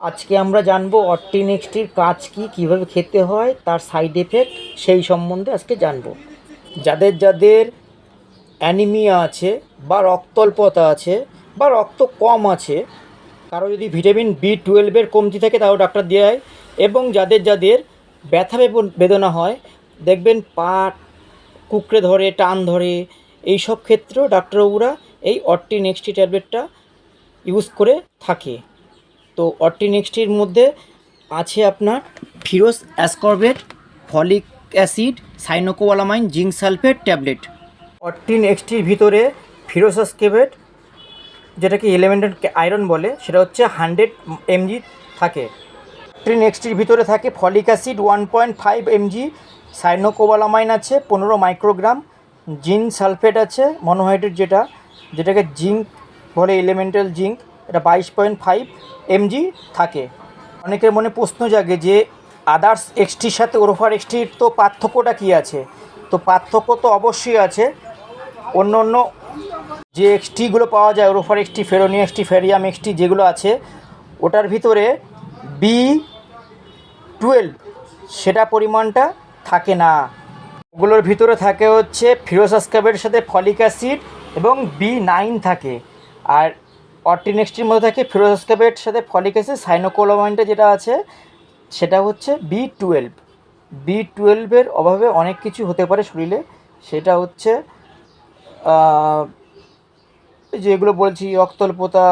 আজকে আমরা জানব অর্টিনেক্সটির কাজ কি, কীভাবে খেতে হয়, তার সাইড এফেক্ট, সেই সম্বন্ধে আজকে জানব। যাদের যাদের অ্যানিমিয়া আছে বা রক্তল্পতা আছে বা রক্ত কম আছে, কারও যদি ভিটামিন বি টুয়েলভের কমতি থাকে তাও ডাক্তার দেয় এবং যাদের যাদের ব্যথা বেদনা হয়, দেখবেন পা কুকড়ে ধরে, টান ধরে এই সব ক্ষেত্রেও ডাক্তারবাবুরা এই অর্টিনেক্সটি ট্যাবলেটটা ইউজ করে থাকে। তো অর্টিনেক্সটির মধ্যে আছে আপনার ferrous ascorbate folic acid, cyanocobalamin, zinc sulphate, tablet. অর্টিন এক্সটির ভিতরে ফিরোস অ্যাসকর্বেট যেটাকে এলিমেন্টেড আয়রন বলে, সেটা হচ্ছে হান্ড্রেড এমজি থাকে। অর্টিন এক্সটির ভিতরে থাকে folic acid, one point five mg cyanocobalamin আছে, পনেরো মাইক্রোগ্রাম, জিঙ্ক সালফেট আছে, মনোহাইড্রেট যেটা, যেটাকে জিঙ্ক বলে, এলিমেন্টাল জিঙ্ক। এটা বাইশ পয়েন্ট ফাইভ এমজি থাকে। অনেকের মনে প্রশ্ন জাগে যে আদার্স এক্সটির সাথে ওরফার এক্সটির তো পার্থক্যটা কী আছে? তো পার্থক্য তো অবশ্যই আছে। অন্য অন্য যে এক্সটিগুলো পাওয়া যায় ওরফার এক্সটি, ফেরোনি এক্সটি, ফেরিয়াম এক্সটি যেগুলো আছে, ওটার ভিতরে বি টুয়েলভ সেটা পরিমাণটা থাকে না। ওগুলোর ভিতরে থাকে হচ্ছে ফিরোসাসকাবের সাথে ফলিক অ্যাসিড এবং বি নাইন থাকে। আর অর্টিনেক্সটির মধ্যে থাকে ফিরোসাসকাবের সাথে ফলিক অ্যাসিড সাইনোকোলামাইনটা যেটা আছে, সেটা হচ্ছে বি টুয়েলভ বি টুয়েলভের অভাবে অনেক কিছু হতে পারে শরীরে। সেটা হচ্ছে যেগুলো বলছি, রক্তল্পতা,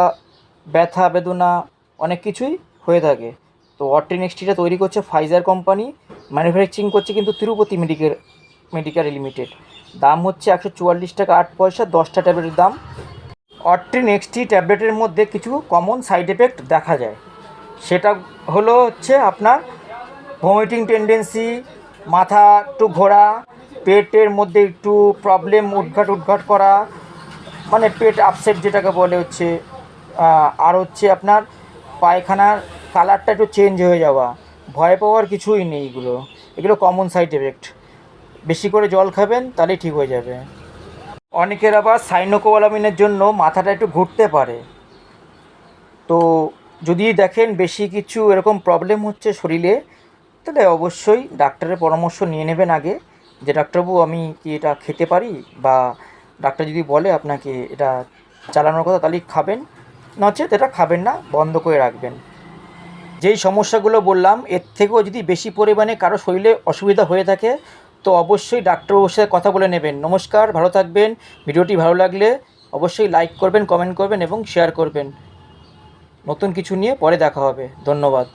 ব্যথা, বেদনা, অনেক কিছুই হয়ে থাকে। তো অর্টিনেক্সটিটা তৈরি করছে ফাইজার কোম্পানি ম্যানুফ্যাকচারিং করছে কিন্তু তিরুপতি মেডিকেল মেডিকেল লিমিটেড দাম হচ্ছে একশো চুয়াল্লিশ টাকা আট পয়সা দশটা ট্যাবলেটের দাম। অর্টিনেক্সটি ট্যাবলেটের মধ্যে কিছু কমন সাইড এফেক্ট দেখা যায়। সেটা হলো হচ্ছে আপনার ভমিটিং টেন্ডেন্সি মাথা একটু ঘোরা, পেটের মধ্যে একটু প্রবলেম উদ্ঘাট উদ্ঘাট করা মানে পেট আপসেট যেটাকে বলে হচ্ছে আর হচ্ছে আপনার পায়খানার কালারটা একটু চেঞ্জ হয়ে যাওয়া, ভয় পাওয়ার কিছুই নেই এগুলো। এগুলো কমন সাইড এফেক্ট বেশি করে জল খাবেন তাহলেই ঠিক হয়ে যাবে। অনেকের আবার সাইনোকোয়ালামিনের জন্য মাথাটা একটু ঘুরতে পারে। তো যদি দেখেন বেশি কিছু এরকম প্রবলেম হচ্ছে শরীরে, তাহলে অবশ্যই ডাক্তারের পরামর্শ নিয়ে নেবেন আগে যে, ডাক্তারবাবু, আমি কি এটা খেতে পারি? বা ডাক্তার যদি বলে আপনাকে এটা চালানোর কথা, তাহলে খাবেন। নচেত এটা খাবেন না, বন্ধ করে রাখবেন। যেই সমস্যাগুলো বললাম, এর থেকেও যদি বেশি পরিমাণে কারও শরীরে অসুবিধা হয়ে থাকে তো অবশ্যই ডাক্তারবাবুর সাথে কথা বলে নেবেন। নমস্কার, ভালো থাকবেন। ভিডিওটি ভালো লাগলে অবশ্যই লাইক করবেন, কমেন্ট করবেন এবং শেয়ার করবেন। নতুন কিছু নিয়ে পরে দেখা হবে। ধন্যবাদ।